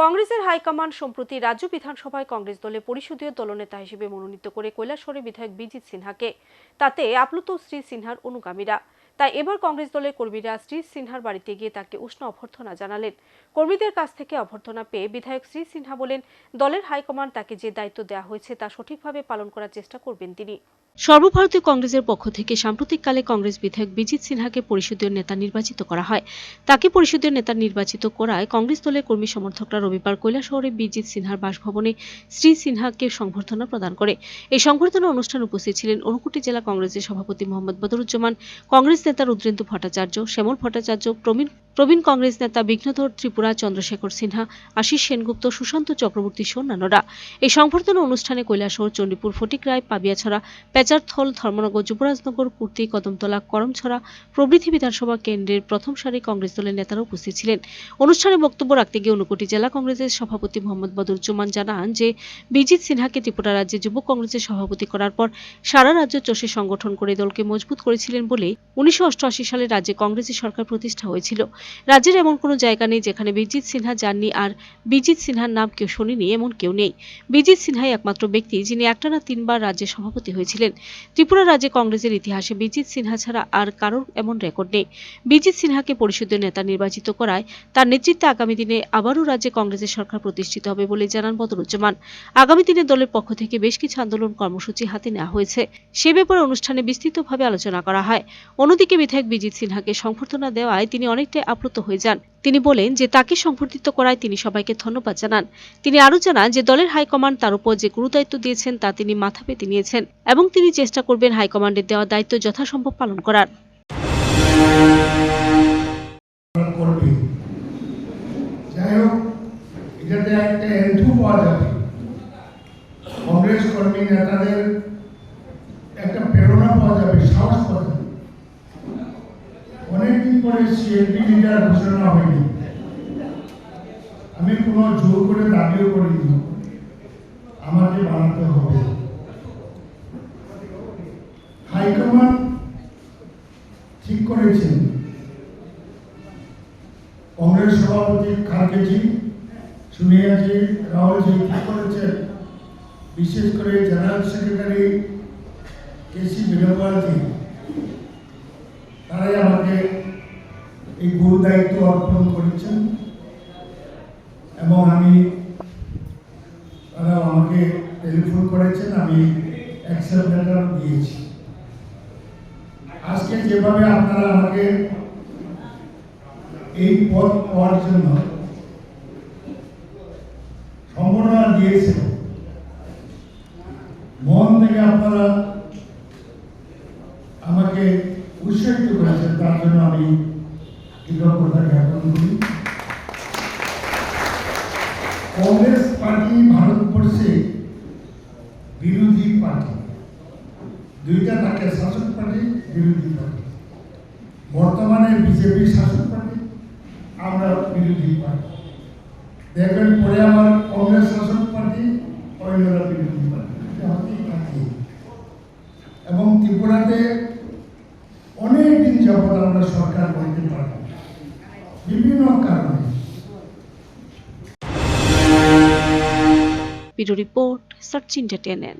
কংগ্রেসের হাইকমান্ড সম্প্রতি রাজ্য বিধানসভায় কংগ্রেস দলে পরিষদীয় দলনেতা হিসেবে মনোনীত করে কৈলাসহরের বিধায়ক বিজিত সিনহাকে। তাতে আপ্লুত শ্রী সিনহার অনুগামীরা। তাই এবার কংগ্রেস দলের কর্মীরা শ্রী সিনহার বাড়িতে গিয়ে তাকে উষ্ণ অভ্যর্থনা জানালেন। কর্মীদের কাছ থেকে অভ্যর্থনা পেয়ে বিধায়ক শ্রী সিনহা বলেন, দলের হাইকমান্ড তাকে যে দায়িত্ব দেওয়া হয়েছে তা সঠিকভাবে পালন করার চেষ্টা করবেন তিনি। সর্বভারতীয় কংগ্রেসের পক্ষ থেকে সাম্প্রতিককালে কংগ্রেস বিধায়ক বিজিত সিনহাকে পরিষদীয় নেতা নির্বাচিত করা হয়। তাকে পরিষদীয় নেতা নির্বাচিত করায় কংগ্রেস দলের কর্মী সমর্থকরা রবিবার কৈলাসহরে বিজিত সিনহার বাসভবনে শ্রী সিনহাকে সংবর্ধনা প্রদান করে। এই সংবর্ধনা অনুষ্ঠানে উপস্থিত ছিলেন ঊনকোটি জেলা কংগ্রেসের সভাপতি মোহাম্মদ বদরুজ্জামান, কংগ্রেস নেতা রুদ্রেন্দু ভট্টাচার্য, শ্যামল ভট্টাচার্য, প্রবীণ প্রবীণ কংগ্রেস নেতা বিঘ্নধর ত্রিপুরা, চন্দ্রশেখর সিনহা, আশিস সেনগুপ্ত, সুশান্ত চক্রবর্তী সহ অন্যান্যরা। এই সংবর্ধনা অনুষ্ঠানে কৈলাসহর, চণ্ডীপুর ফটিক রায় পাবিয়াছড়া, পেচারথল, ধর্মনগর, যুবরাজনগর, কুর্তি, কদমতলা, করমছড়া প্রভৃতি বিধানসভা কেন্দ্রের প্রথম সারি কংগ্রেস দলের নেতারা উপস্থিত ছিলেন। অনুষ্ঠানে বক্তব্য রাখতে গিয়ে ঊনকোটি জেলা কংগ্রেসের সভাপতি মোহাম্মদ বদরুজ্জামান জানান যে, বিজিত সিনহাকে ত্রিপুরা রাজ্যে যুব কংগ্রেসের সভাপতি করার পর সারা রাজ্য চষে সংগঠন করে দলকে মজবুত করেছিলেন বলে উনিশশো অষ্টআশি সালে রাজ্যে কংগ্রেসের সরকার প্রতিষ্ঠা হয়েছিল। রাজ্যের এমন কোনো জায়গা নেই যেখানে বিজিত সিনহা যাননি আর বিজিত সিনহার নাম কেউ শোনেনি, এমন কেউ নেই। বিজিত সিনহাই একমাত্র ব্যক্তি যিনি একটানা তিনবার রাজ্যের সভাপতি হয়েছিলেন। ত্রিপুরা রাজ্যে কংগ্রেসের ইতিহাসে বিজিত সিনহা ছাড়া আর কারোর এমন রেকর্ড নেই। বিজিত সিনহাকে পরিষদীয় নেতা নির্বাচিত করায় তার নেতৃত্বে আগামী দিনে আবারও রাজ্যে কংগ্রেসের সরকার প্রতিষ্ঠিত হবে বলে জানান বদরুজ্জামান। আগামী দিনে দলের পক্ষ থেকে বেশ কিছু আন্দোলন কর্মসূচি হাতে নেওয়া হয়েছে। সে ব্যাপারে অনুষ্ঠানে বিস্তৃতভাবে আলোচনা করা হয়। অন্যদিকে বিধায়ক বিজিত সিনহাকে সংবর্ধনা দেওয়ায় তিনি অনেকটাই আপ্লুত হয়ে যান। তিনি বলেন যে তাকে সংবর্ধিত করায় তিনি সবাইকে ধন্যবাদ জানান। তিনি আরও জানান যে দলের হাইকমান্ড তার উপর যে গুরুদায়িত্ব দিয়েছেন তা তিনি মাথা পেতে নিয়েছেন এবং তিনি চেষ্টা করবেন হাইকমান্ডের দেওয়া দায়িত্ব যথাসম্ভব পালন করার। এটাতে একটা পাওয়া যাবে। কংগ্রেস কর্মী নেতাদের একটা প্রেরণা পাওয়া যাবে সাহস পাওয়া যাবে অনেকদিন পরে সিএলপি লিডার ঘোষণা হয়নি। আমি কোনো জোর করে দাবিও করিনি। আমাকে বানাতে হবে। হাইকমান্ড ঠিক করেছেন। কংগ্রেস সভাপতি খার্গেজি সোনিয়াজি রাহুলজি ঠিক করেছেন। বিশেষ করে জেনারেল সেক্রেটারি কেসি বেনুগোয়ালজি তারাই আমাকে এই গুরু দায়িত্ব অর্পণ করেছেন এবং আমি তারা আমাকে টেলিফোন করেছেন, আমি দিয়েছি। আজকে যেভাবে আপনারা আমাকে এই পদ পাওয়ার জন্য সম্ভাবনা দিয়েছেন, মন থেকে আপনারা আমাকে উৎসাহিত করেছেন তার জন্য আমি কৃতজ্ঞতা জ্ঞাপন করি। কংগ্রেস পার্টি ভারতবর্ষে বিরোধী পার্টি। দুইটা থাকে শাসক পার্টি, বিরোধী পার্টি। বর্তমানে বিজেপি শাসক পার্টি, আমরা বিরোধী পার্টি। দেখবেন পরে আমার কংগ্রেস শাসক পার্টি অন্যরা বিরোধী পার্টি। হতেই থাকে এবং ত্রিপুরাতে আমরা সরকার বলতে পারব। বিভিন্ন কারণে। Bureau report search India টেনেন